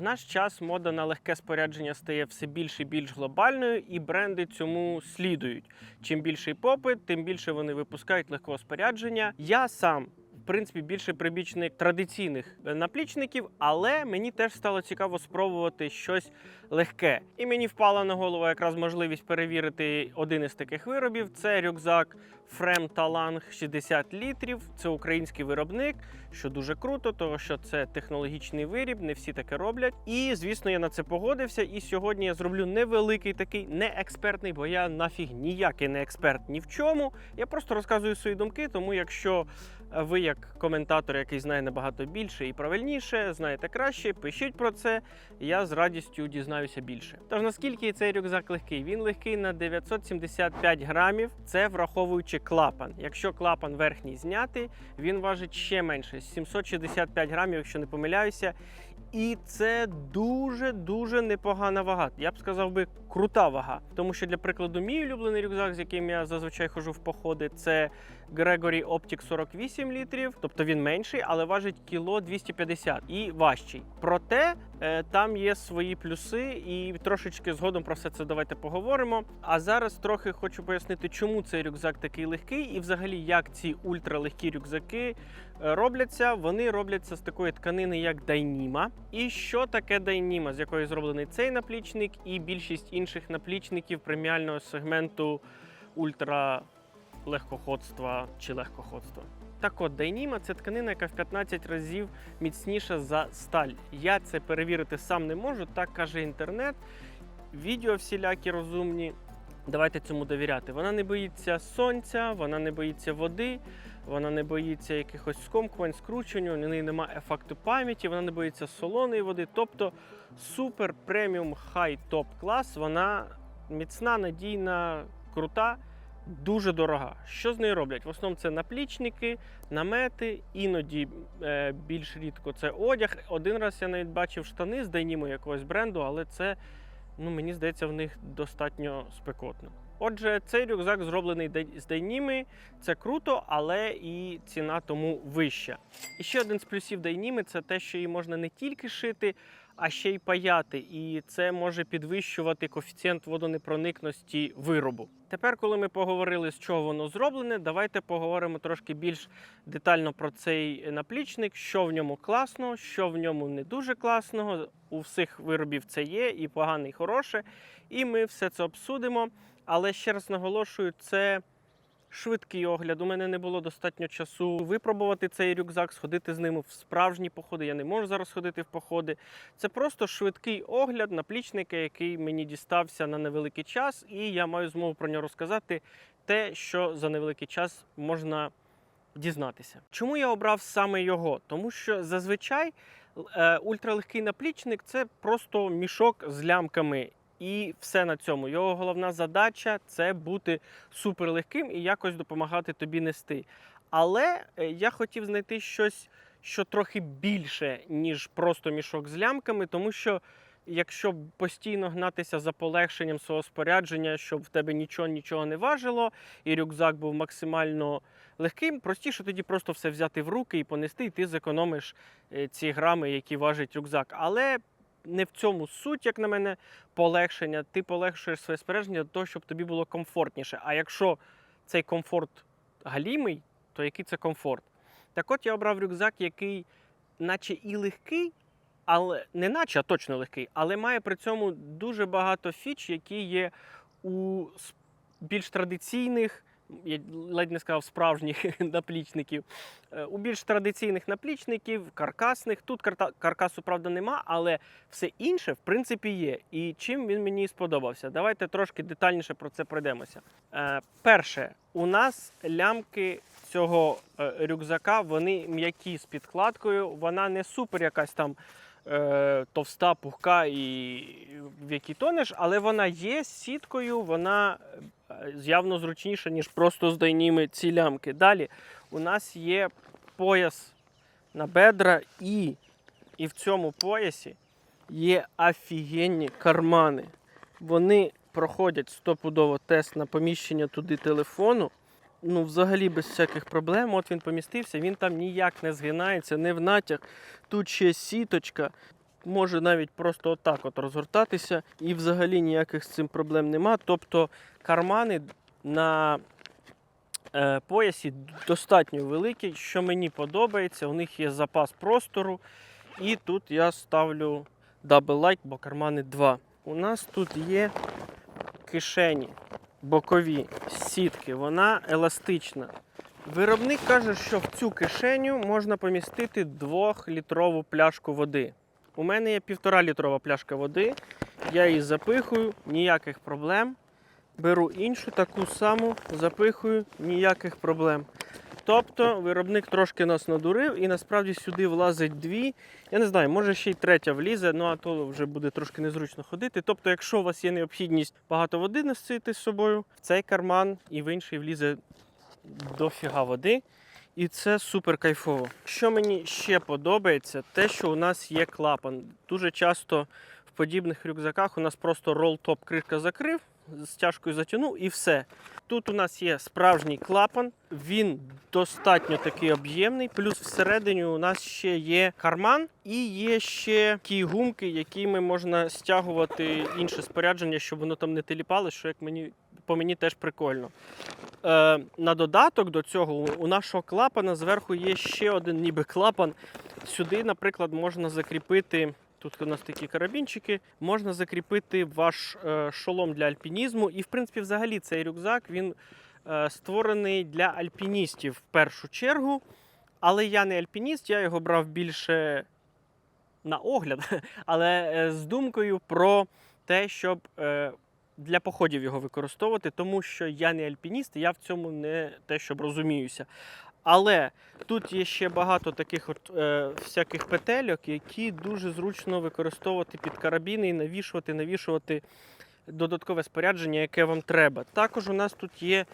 В наш час мода на легке спорядження стає все більш і більш глобальною, і бренди цьому слідують. Чим більший попит, тим більше вони випускають легкого спорядження. Я сам. Принципі, більше прибічник традиційних е, наплічників, але мені теж стало цікаво спробувати щось легке. І мені впала на голову якраз можливість перевірити один із таких виробів. Це рюкзак Frem Talang 60 літрів. Це український виробник, що дуже круто, тому що це технологічний виріб, не всі таке роблять. І звісно, я на це погодився. І сьогодні я зроблю невеликий такий, не експертний, бо я нафіг ніякий не експерт ні в чому. Я просто розказую свої думки. Тому якщо ви, як коментатор, який знає набагато більше і правильніше, знаєте краще, пишіть про це. Я з радістю дізнаюся більше. Тож наскільки цей рюкзак легкий? Він легкий на 975 грамів. Це враховуючи клапан. Якщо клапан верхній зняти, він важить ще менше 765 грамів, якщо не помиляюся. І це дуже дуже непогана вага. Я б сказав би крута вага. Тому що для прикладу, мій улюблений рюкзак, з яким я зазвичай ходжу в походи, це Gregory Optic 48 літрів. Тобто він менший, але важить кіло 250 і важчий. Проте е, там є свої плюси, і трошечки згодом про все це давайте поговоримо. А зараз трохи хочу пояснити, чому цей рюкзак такий легкий, і взагалі як ці ультралегкі рюкзаки е, робляться. Вони робляться з такої тканини, як дайніма. І що таке дайніма, з якої зроблений цей наплічник, і більшість інших наплічників преміального сегменту ультра легкоходства чи легкоходства. Так от, Дайніма це тканина, яка в 15 разів міцніша за сталь. Я це перевірити сам не можу, так каже інтернет. Відео всілякі розумні. Давайте цьому довіряти. Вона не боїться сонця, вона не боїться води, вона не боїться якихось скомкувань, скручень, у неї немає ефекту пам'яті, вона не боїться солоної води. Тобто супер преміум хай топ клас. Вона міцна, надійна, крута дуже дорога. Що з нею роблять? В основному це наплічники, намети, іноді е, більш рідко це одяг. Один раз я навіть бачив штани з Дайнімо якогось бренду, але це, ну, мені здається, в них достатньо спекотно. Отже, цей рюкзак зроблений з Дайніми. Це круто, але і ціна тому вища. І ще один з плюсів Дайніми це те, що її можна не тільки шити, а ще й паяти. І це може підвищувати коефіцієнт водонепроникності виробу. Тепер, коли ми поговорили, з чого воно зроблене, давайте поговоримо трошки більш детально про цей наплічник, що в ньому класно, що в ньому не дуже класного. У всіх виробів це є, і погане, і хороше. І ми все це обсудимо. Але ще раз наголошую, це швидкий огляд. У мене не було достатньо часу випробувати цей рюкзак, сходити з ним в справжні походи. Я не можу зараз ходити в походи. Це просто швидкий огляд наплічника, який мені дістався на невеликий час, і я маю змогу про нього розказати те, що за невеликий час можна дізнатися. Чому я обрав саме його? Тому що зазвичай е, ультралегкий наплічник це просто мішок з лямками. І все на цьому. Його головна задача це бути суперлегким і якось допомагати тобі нести. Але е, я хотів знайти щось, що трохи більше, ніж просто мішок з лямками, тому що якщо постійно гнатися за полегшенням свого спорядження, щоб в тебе нічого нічого не важило, і рюкзак був максимально легким, простіше тоді просто все взяти в руки і понести, і ти зекономиш е, ці грами, які важить рюкзак. Але не в цьому суть, як на мене, полегшення. Ти полегшуєш своє спорядження для того, щоб тобі було комфортніше. А якщо цей комфорт галімий, то який це комфорт? Так от я обрав рюкзак, який, наче і легкий, але не наче, а точно легкий, але має при цьому дуже багато фіч, які є у більш традиційних, я ледь не сказав справжніх наплічників. Е, У більш традиційних наплічників, каркасних. Тут каркасу, правда, нема, але все інше, в принципі, є. І чим він мені сподобався? Давайте трошки детальніше про це пройдемося. Е, перше, у нас лямки цього е, рюкзака вони м'які з підкладкою. Вона не супер якась там товста, пухка і в якій тонеш, але вона є сіткою, вона явно зручніша, ніж просто з дайніми ці лямки. Далі у нас є пояс на бедра, і, і в цьому поясі є офігенні кармани. Вони проходять стопудово тест на поміщення туди телефону. Ну, взагалі без всяких проблем. От він помістився, він там ніяк не згинається, не в натяг. Тут ще сіточка. Може навіть просто отак от розгортатися, і взагалі ніяких з цим проблем нема. Тобто кармани на е, поясі достатньо великі, що мені подобається. У них є запас простору. І тут я ставлю дабл лайк, бо кармани 2. У нас тут є кишені бокові сітки, вона еластична. Виробник каже, що в цю кишеню можна помістити 2-літрову пляшку води. У мене є 1,5 літрова пляшка води. Я її запихую, ніяких проблем. Беру іншу таку саму, запихую, ніяких проблем. Тобто виробник трошки нас надурив і насправді сюди влазить дві. Я не знаю, може ще й третя влізе, ну а то вже буде трошки незручно ходити. Тобто, якщо у вас є необхідність багато води носити з собою, в цей карман і в інший влізе дофіга води. І це супер кайфово. Що мені ще подобається, те, що у нас є клапан. Дуже часто в подібних рюкзаках у нас просто рол-топ кришка закрив, з стяжкою затягнув і все. Тут у нас є справжній клапан, він достатньо такий об'ємний. Плюс всередині у нас ще є карман і є ще ті гумки, якими можна стягувати інше спорядження, щоб воно там не теліпало, що як мені по мені теж прикольно. Е, на додаток до цього у- нашого клапана зверху є ще один ніби клапан. Сюди, наприклад, можна закріпити. Тут у нас такі карабінчики, можна закріпити ваш е, шолом для альпінізму. І, в принципі, взагалі цей рюкзак він е, створений для альпіністів в першу чергу. Але я не альпініст, я його брав більше на огляд, але е, з думкою про те, щоб е, для походів його використовувати, тому що я не альпініст, я в цьому не те, щоб розуміюся. Але тут є ще багато таких от, е, всяких петельок, які дуже зручно використовувати під карабіни і навішувати, навішувати додаткове спорядження, яке вам треба. Також у нас тут є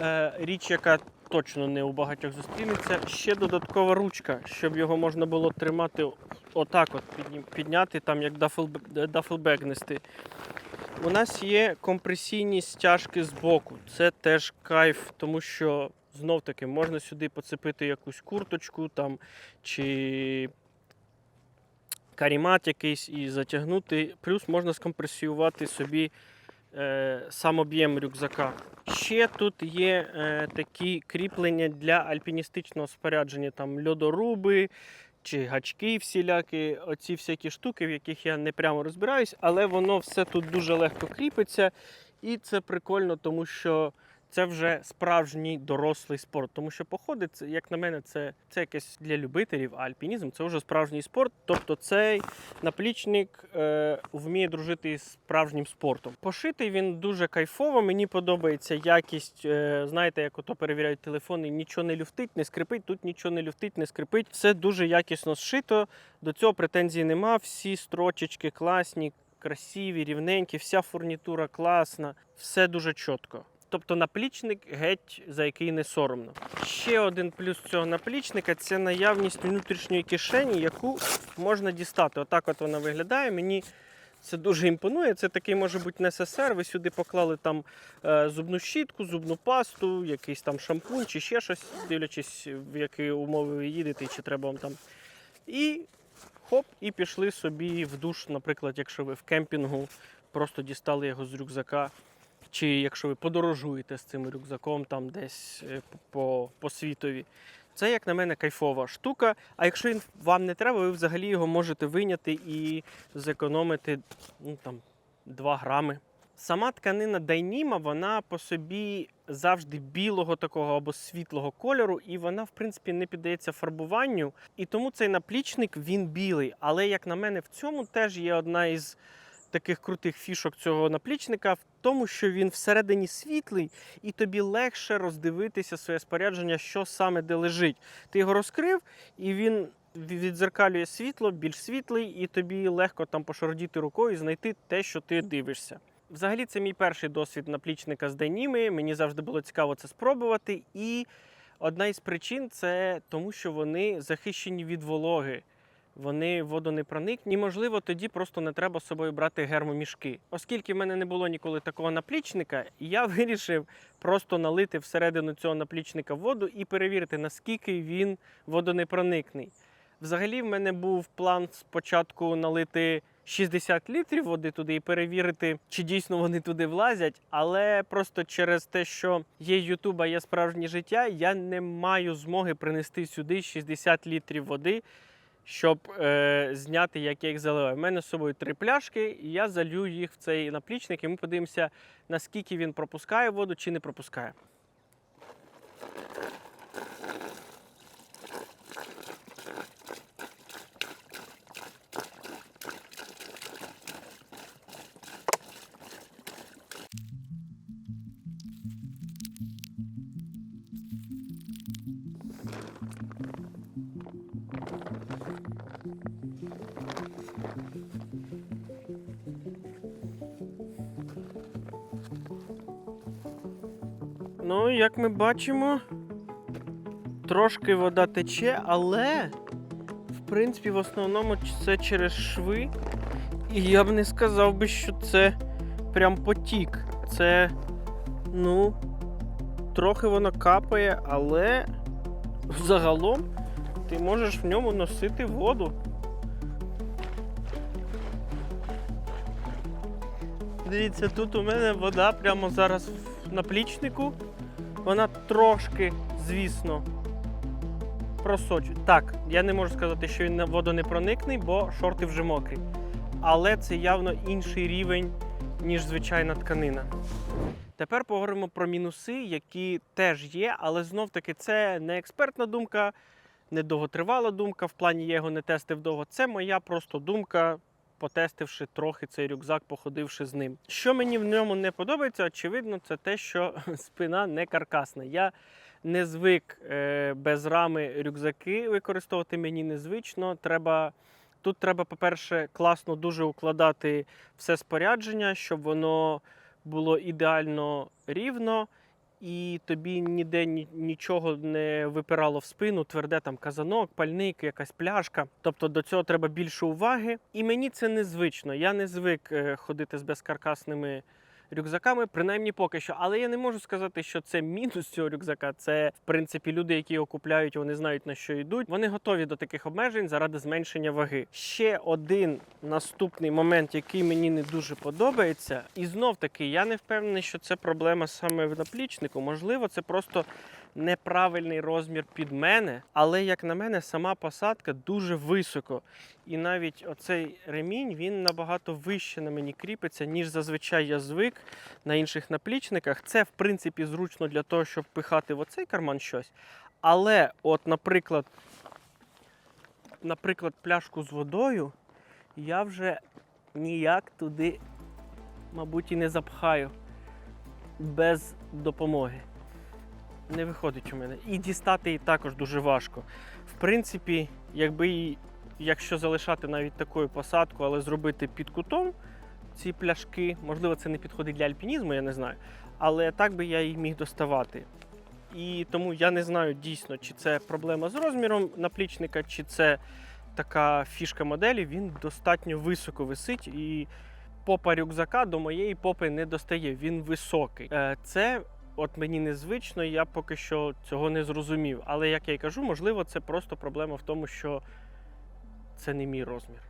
е, річ, яка точно не у багатьох зустрінеться, ще додаткова ручка, щоб його можна було тримати отак, от підняти, там як дафелбек нести. У нас є компресійні стяжки з боку. Це теж кайф, тому що знов таки можна сюди поцепити якусь курточку там чи карімат якийсь і затягнути. Плюс можна скомпресіювати собі е, сам об'єм рюкзака. Ще тут є е, такі кріплення для альпіністичного спорядження, там льодоруби чи гачки всілякі, оці всякі штуки, в яких я не прямо розбираюсь, але воно все тут дуже легко кріпиться. І це прикольно, тому що це вже справжній дорослий спорт. Тому що походи, це, як на мене, це, це якесь для любителів, а альпінізм це вже справжній спорт. Тобто цей наплічник е, вміє дружити із справжнім спортом. Пошитий він дуже кайфово. Мені подобається якість. Е, знаєте, як ото перевіряють телефони, нічого не люфтить, не скрипить. Тут нічого не люфтить, не скрипить. Все дуже якісно зшито. До цього претензій нема. Всі строчечки класні, красиві, рівненькі, вся фурнітура класна, все дуже чітко. Тобто наплічник геть за який не соромно. Ще один плюс цього наплічника це наявність внутрішньої кишені, яку можна дістати. Отак от вона виглядає. Мені це дуже імпонує. Це такий може бути НССР. Ви сюди поклали там е, зубну щітку, зубну пасту, якийсь там шампунь чи ще щось, дивлячись, в які умови ви їдете, чи треба вам там. І хоп, і пішли собі в душ, наприклад, якщо ви в кемпінгу просто дістали його з рюкзака. Чи якщо ви подорожуєте з цим рюкзаком там десь е, по, світові. Це, як на мене, кайфова штука. А якщо він вам не треба, ви взагалі його можете виняти і зекономити ну, там, 2 грами. Сама тканина Дайніма, вона по собі завжди білого такого або світлого кольору, і вона, в принципі, не піддається фарбуванню. І тому цей наплічник він білий. Але, як на мене, в цьому теж є одна із таких крутих фішок цього наплічника в тому, що він всередині світлий, і тобі легше роздивитися своє спорядження, що саме де лежить. Ти його розкрив, і він відзеркалює світло, більш світлий, і тобі легко там пошародіти рукою і знайти те, що ти дивишся. Взагалі, це мій перший досвід наплічника з Деніми. Мені завжди було цікаво це спробувати. І одна із причин це тому, що вони захищені від вологи. Вони водонепроникні. Можливо, тоді просто не треба з собою брати гермомішки. Оскільки в мене не було ніколи такого наплічника, я вирішив просто налити всередину цього наплічника воду і перевірити, наскільки він водонепроникний. Взагалі, в мене був план спочатку налити 60 літрів води туди і перевірити, чи дійсно вони туди влазять. Але просто через те, що є Ютуб, а є справжнє життя, я не маю змоги принести сюди 60 літрів води, щоб е, зняти, як я їх заливаю. У мене з собою три пляшки, і я залью їх в цей наплічник, і ми подивимося, наскільки він пропускає воду чи не пропускає. Ну, як ми бачимо, трошки вода тече, але в принципі в основному це через шви. І я б не сказав би, що це прям потік. Це, ну, трохи воно капає, але загалом ти можеш в ньому носити воду. Дивіться, тут у мене вода прямо зараз в наплічнику. Вона трошки, звісно, просочує. Так, я не можу сказати, що він на водонепроникний, бо шорти вже мокрі. Але це явно інший рівень, ніж звичайна тканина. Тепер поговоримо про мінуси, які теж є, але знов-таки це не експертна думка, не довготривала думка. В плані я його не тестив довго. Це моя просто думка, потестивши трохи цей рюкзак, походивши з ним. Що мені в ньому не подобається, очевидно, це те, що спина не каркасна. Я не звик е, без рами рюкзаки використовувати, мені незвично. Треба. Тут треба, по-перше, класно дуже укладати все спорядження, щоб воно було ідеально рівно, і тобі ніде нічого не випирало в спину, тверде там казанок, пальник, якась пляшка. Тобто до цього треба більше уваги. І мені це незвично. Я не звик е, ходити з безкаркасними рюкзаками, принаймні поки що. Але я не можу сказати, що це мінус цього рюкзака. Це в принципі люди, які його купляють, вони знають на що йдуть. Вони готові до таких обмежень заради зменшення ваги. Ще один наступний момент, який мені не дуже подобається, і знов таки я не впевнений, що це проблема саме в наплічнику. Можливо, це просто неправильний розмір під мене, але як на мене, сама посадка дуже високо. І навіть оцей ремінь він набагато вище на мені кріпиться, ніж зазвичай я звик на інших наплічниках. Це, в принципі, зручно для того, щоб пихати в оцей карман щось. Але, от, наприклад, наприклад, пляшку з водою я вже ніяк туди, мабуть, і не запхаю без допомоги. Не виходить у мене. І дістати її також дуже важко. В принципі, якби якщо залишати навіть таку посадку, але зробити під кутом ці пляшки, можливо, це не підходить для альпінізму, я не знаю. Але так би я їх міг доставати. І тому я не знаю дійсно, чи це проблема з розміром наплічника, чи це така фішка моделі. Він достатньо високо висить і попа рюкзака до моєї попи не достає. Він високий. Е, Це от мені незвично, я поки що цього не зрозумів. Але як я й кажу, можливо, це просто проблема в тому, що це не мій розмір.